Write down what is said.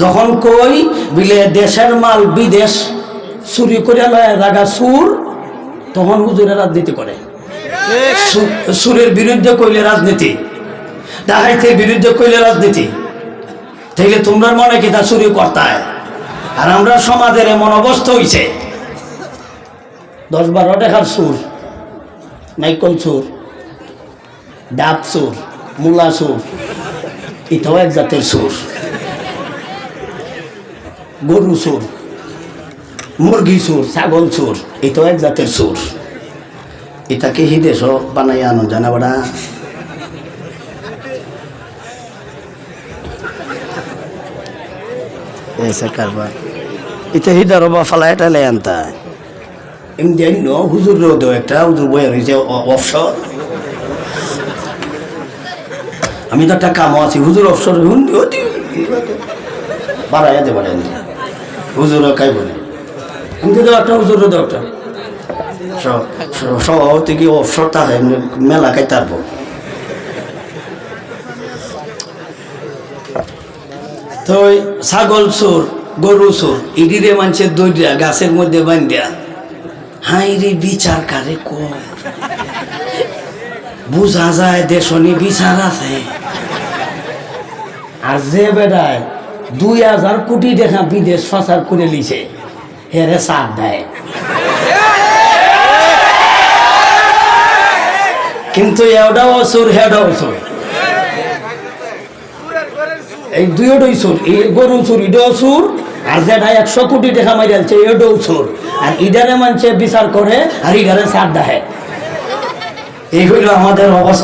যখন কই, বিলে দেশের মাল বিদেশ চুরি করে লয় জায়গা সুর, তখন হুজুরে রাজনীতি করে। সুরের বিরুদ্ধে কইলে রাজনীতি ডাহাইতের বিরুদ্ধে কইলে রাজনীতি। তাইলে তোমরা মনে কি তা চুরি করতায়? আর আমরা সমাজের এমন অবস্থা হইছে। দশ বারো টাকার সুর, নাইকল সুর, ডাব সুর, মূলা সুর, এটাও এক জাতের সুর। গরু সুর মুরগি সুর ছাগল সুর এটাও এক জাতের সুর এটাকে হিদেশ বানাই আনো, জানা বাড়া। এটা হিদার বা ফালা এটা লে আনতা। এমনি জানি ন, হুজুর রোদ একটা, হুজুর বয়ে রয়েছে অফসর আমি তো একটা কামও আছি, হুজুর অফসর অতি বাড়াইয়া দে বাড়াই হুজুর কাই বলে কিন্তু তো একটা হুজুর রোদ একটা সভাপতি কি অফসর থাকে মেলা খাই তারপর তো ছাগল চোর গরু চোর ইডিরে মানুষের দৈরা গাছের মধ্যে বান্ধিয়া। হাই রে বিচার কারে কর? বুঝা যায় দেশনি বিচার আছে। আর যে বেড়ায় দুই হাজার কোটি দেখা বিদেশ ফাঁসার করে লিছে। হেরে সাথ দেয়। কিন্তু এটাও চোর হেটাও চোর এই দুইটাই চোর এই গরু সুর এটাও চোর আর যেটা একশো কোটি টাকা মারিয়ালছে এটাও চোর আর ইডারে মানছে বিচার করে, আর ইডারে সার দেয়। এই হইল আমাদের অবস্থা।